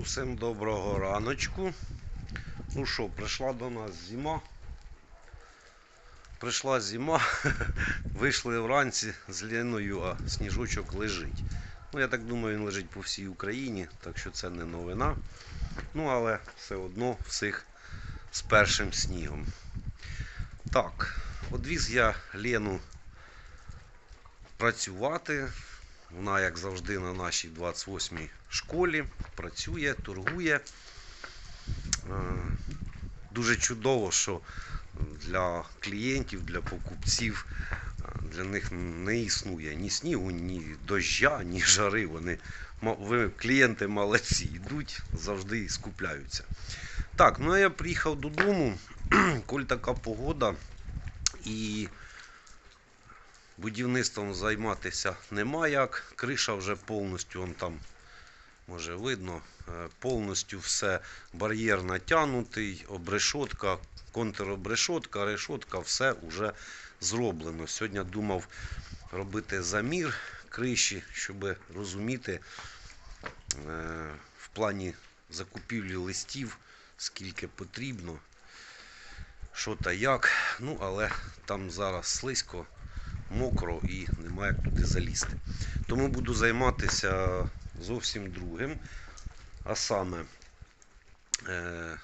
Усім доброго раночку. Ну що, прийшла до нас зима. Прийшла зима, вийшли вранці з Леною, а сніжочок лежить. Ну, я так думаю, він лежить по всій Україні, так що це не новина. Ну, але все одно всіх з першим снігом. Так, одвіз я Лену працювати. Вона, як завжди, на нашій 28-й школі працює, торгує. Е, Дуже чудово, що для клієнтів, для покупців, е, для них не існує ні снігу, ні доща, ні жари. Вони, ви, клієнти молодці, йдуть, завжди скупляються. Так, ну а я приїхав додому, коль така погода і будівництвом займатися нема як. Криша вже повністю он там, може видно, е, повністю все бар'єр натягнутий, обрешотка, контробрешотка, решотка, все вже зроблено. Сьогодні думав робити замір криші, щоб розуміти е, в плані закупівлі листів, скільки потрібно, що та як. Ну, але там зараз слизько мокро і немає як туди залізти. Тому буду займатися зовсім другим. А саме е,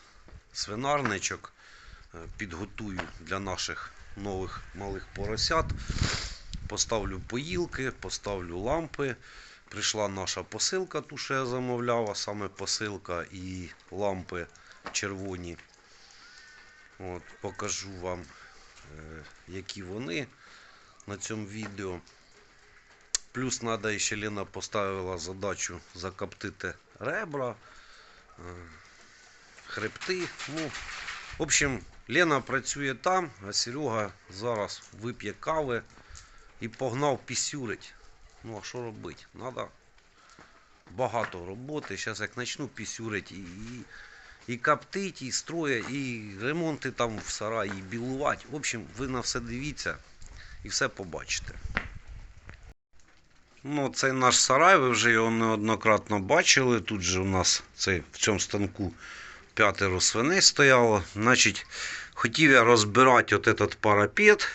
свинарничок е, підготую для наших нових малих поросят. Поставлю поїлки, поставлю лампи. Прийшла наша посилка, ту, що я замовляв, а саме посилка і лампи червоні. От, покажу вам, е, які вони на цьому відео. Плюс треба ще Лена поставила задачу закоптити ребра, е, хребти. Ну, в общем, Лена працює там, а Серега зараз вип'є кави і погнав пісюрить. Ну, а що робити? Надо багато роботи. Зараз як почну пісюрити і, і, і коптить, і строїть, і ремонти там в сараї, і білувати. В общем, ви на все дивіться і все побачите. Ну, цей наш сарай, ви вже його неоднократно бачили. Тут же у нас цей, в цьому станку п'ятеро свиней стояло. Значить, хотів я розбирати от этот парапет,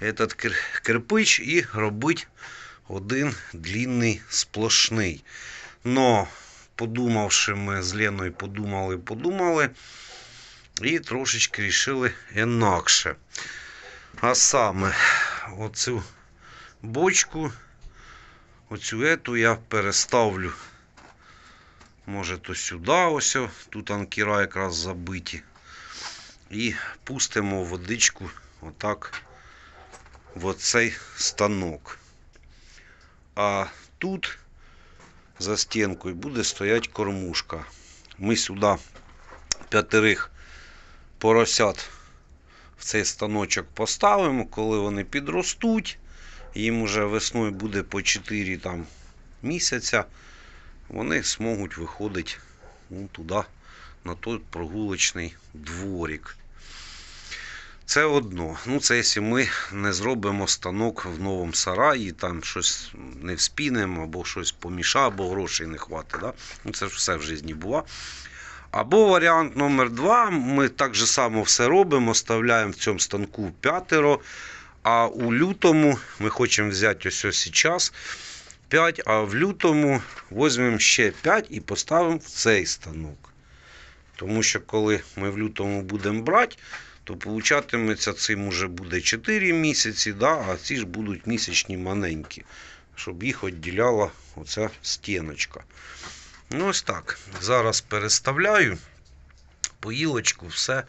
этот кир- кирпич і робити один длинний сплошний. Но, подумавши ми з Леною, подумали, подумали, і трошечки рішили інакше. А саме, оцю бочку, оцю ету я переставлю. Може то сюди ось. Тут анкіра якраз забиті. І пустимо водичку отак в оцей станок. А тут за стінкою буде стоять кормушка. Ми сюди п'ятерих поросят цей станочок поставимо, коли вони підростуть, їм уже весною буде по 4 там, місяця, вони зможуть виходити ну, туди, на той прогулочний дворик. Це одно. Ну, це якщо ми не зробимо станок в новому сараї, там щось не вспінемо, або щось поміша, або грошей не хватить. Да? Ну, це ж все в житті буває. Або варіант номер два. Ми так же само все робимо, вставляємо в цьому станку п'ятеро. А у лютому ми хочемо взяти ось ось зараз 5, а в лютому візьмемо ще 5 і поставимо в цей станок. Тому що коли ми в лютому будемо брати, то получатиметься цим уже буде 4 місяці, да, а ці ж будуть місячні маленькі, щоб їх відділяла оця стіночка. Ну, ось так. Зараз переставляю поїлочку, все.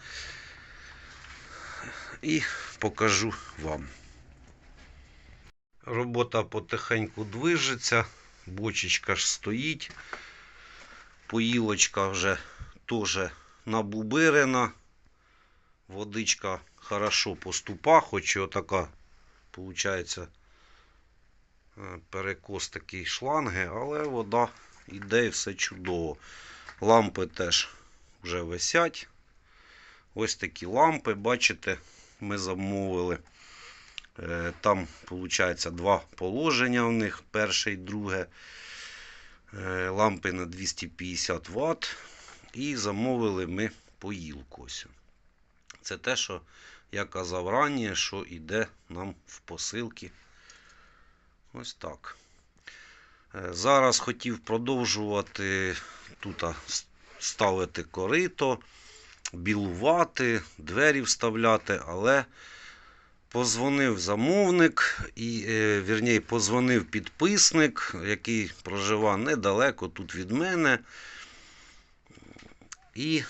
І покажу вам. Робота потихеньку движеться, бочечка ж стоїть. Поїлочка вже теж набубирена. Водичка хорошо поступа, хоч і отака, виходить, перекос такий шланги, але вода іде і все чудово. Лампи теж вже висять. Ось такі лампи, бачите, ми замовили. Е, Там, виходить, два положення у них, перше і друге. е, лампи на 250 Вт. І замовили ми поїлку. ось. Це те, що я казав раніше, що йде нам в посилки. Ось так. Е, Зараз хотів продовжувати тут ставити корито, білувати, двері вставляти, але позвонив замовник, і, е, вірніше, позвонив підписник, який проживає недалеко тут від мене. І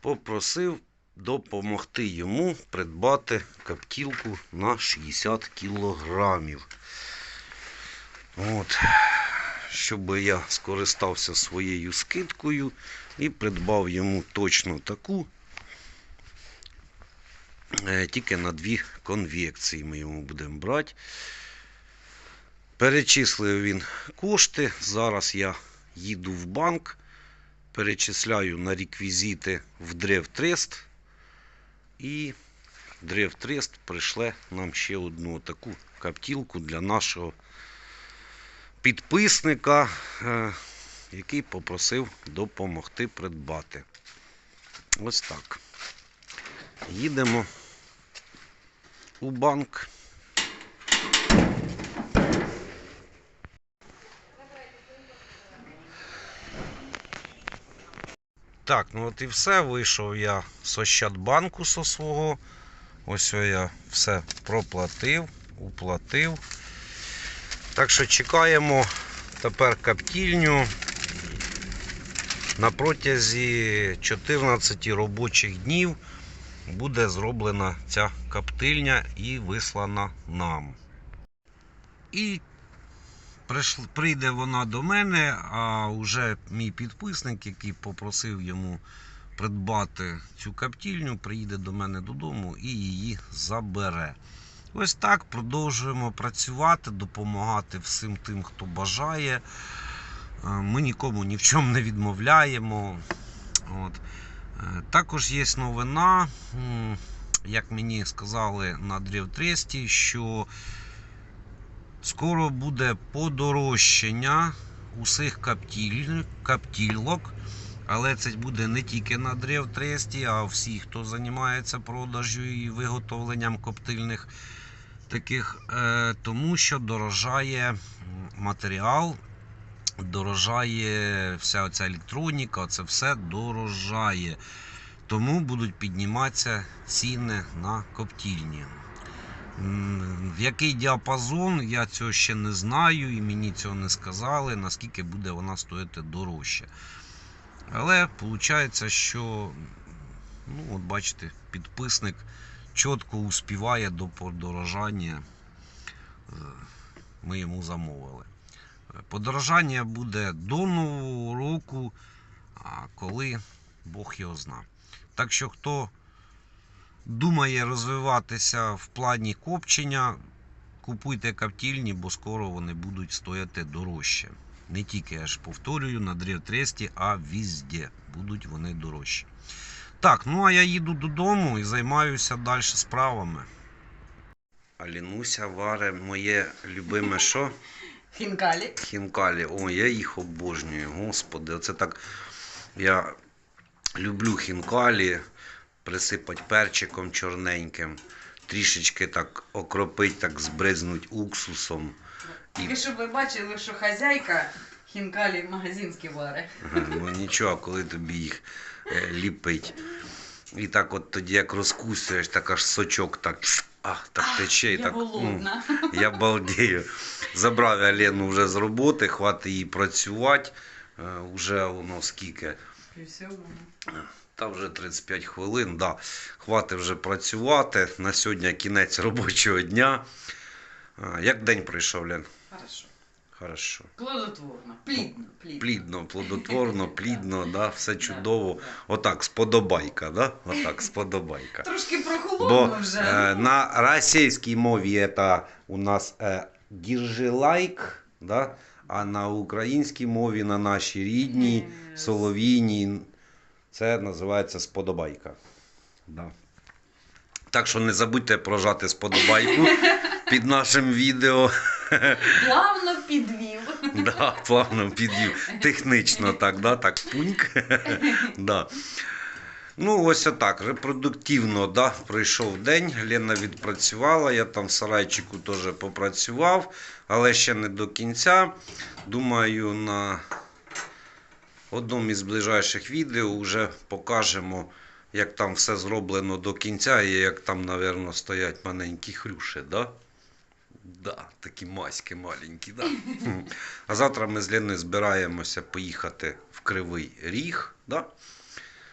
попросив допомогти йому придбати каптілку на 60 кілограмів. От. Щоб я скористався своєю скидкою і придбав йому точно таку. Е, Тільки на дві конвекції ми йому будемо брати. Перечислив він кошти. Зараз я їду в банк, перечисляю на реквізити в Древтрест. І Древтрест прийшле нам ще одну таку каптілку для нашого підписника, е, який попросив допомогти придбати. Ось так. Їдемо у банк. Так, ну от і все. Вийшов я з Ощадбанку со свого. Ось я все проплатив, уплатив. Так що чекаємо тепер каптільню. На протязі 14 робочих днів буде зроблена ця каптильня і вислана нам. І прийде вона до мене, а вже мій підписник, який попросив йому придбати цю каптільню, приїде до мене додому і її забере. Ось так продовжуємо працювати, допомагати всім тим, хто бажає. Е, Ми нікому ні в чому не відмовляємо. От. Е, Також є новина, як мені сказали на Древтресті, що скоро буде подорожчання усіх каптіль, каптілок. Але це буде не тільки на Древтресті, а всі, хто займається продажю і виготовленням коптильних таких, е, тому що дорожає матеріал, дорожає вся ця електроніка, це все дорожає. Тому будуть підніматися ціни на коптільні. В який діапазон, я цього ще не знаю і мені цього не сказали, наскільки буде вона стоїти дорожче. Але виходить, що, ну, от бачите, підписник чітко успіває до подорожання. Е, Ми йому замовили. Подорожання буде до Нового року, коли Бог його зна. Так що, хто думає розвиватися в плані копчення, купуйте каптільні, бо скоро вони будуть стояти дорожче. Не тільки, я ж повторюю, на Древтресті, а візде будуть вони дорожчі. Так, ну а я їду додому і займаюся далі справами. Алінуся варе моє любиме що? Хінкалі. Хінкалі. О, я їх обожнюю, господи. Оце так. Я люблю хінкалі, присипати перчиком чорненьким, трішечки так окропить, так збризнуть уксусом. І І щоб ви бачили, що хазяйка хінкалі магазинські. Ага, Ну нічого, коли тобі їх ліпить. І так от тоді як розкусуєш, так аж сочок так, ах, так тече. І Я так, м, голодна. я балдію. Забрав я Лену вже з роботи, хватить їй працювати. Е, Уже воно скільки. Та вже 35 хвилин, да. хватить вже працювати. На сьогодні кінець робочого дня. Як день пройшов, Лен? Хорошо. Хорошо. Плодотворно. Плідно. Плідно. Плідно, плодотворно, плідно, да, все чудово. Отак, сподобайка, да? Отак, сподобайка. Трошки Бо прохолодно вже. е, на російській мові це у нас е, «держи лайк, да? а на українській мові, на нашій рідній, соловійній, це називається сподобайка. Да. Так що не забудьте прожати сподобайку під нашим відео. Плавно підвів. Да, плавно під'їв. Технічно так, да, так пуньк. да. Ну, ось отак. Репродуктивно да, пройшов день. Лена відпрацювала, я там в сарайчику теж попрацював, але ще не до кінця. Думаю, на одному із ближайших відео вже покажемо, як там все зроблено до кінця і як там, напевно, стоять маленькі хрюші. Да? Да, такі маськи маленькі, да. А завтра ми з Леною збираємося поїхати в Кривий Ріг, да?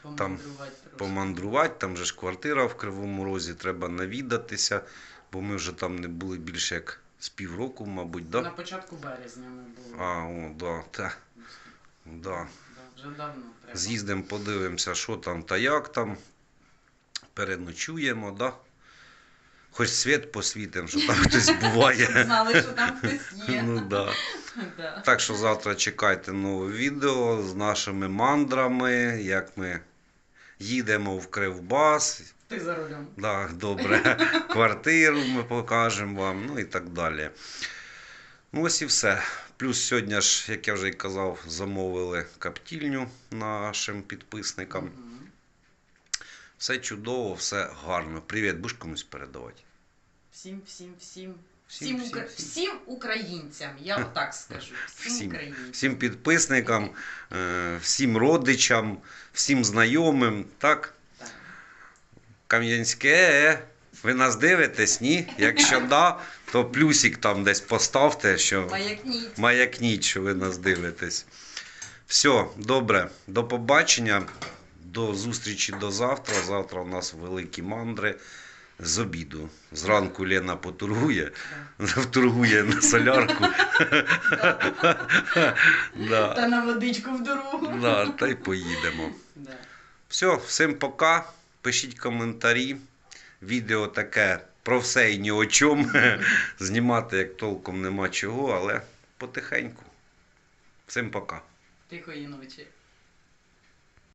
Помандрувати помандрувати. Там же ж квартира в Кривому Розі, треба навідатися, бо ми вже там не були більше як з півроку, мабуть, На початку березня ми були. А, о, да, та, да. Да, вже давно треба. З'їздимо, подивимося, що там та як там. Переночуємо, да? Хоч світ посвітимо, що там хтось буває. Знали, що там хтось є. Ну, да. Да. Так що завтра чекайте нове відео з нашими мандрами, як ми їдемо в Кривбас. Ти за рулем. Да, добре. Квартиру ми покажемо вам, ну і так далі. Ну, ось і все. Плюс сьогодні ж, як я вже й казав, замовили каптільню нашим підписникам. Все чудово, все гарно. Привіт, будеш комусь передавати? Всім, всім, всім. Всім, Всім, всім, всім. всім українцям, я отак скажу. Всім, Всім. українцям. Всім підписникам, е, всім родичам, всім знайомим. Так? Так. Кам'янське, ви нас дивитесь, ні? Якщо да, то плюсик там десь поставте, що Маякніть. маякніть, що ви нас дивитесь. Все, добре, до побачення, до зустрічі до завтра. Завтра у нас великі мандри з обіду. Зранку Лена потургує, вторгує на солярку. Та на водичку в дорогу. Та й поїдемо. Все, всім пока. Пишіть коментарі. Відео таке про все і ні о чому. Знімати як толком нема чого, але потихеньку. Всім пока. Тихої ночі.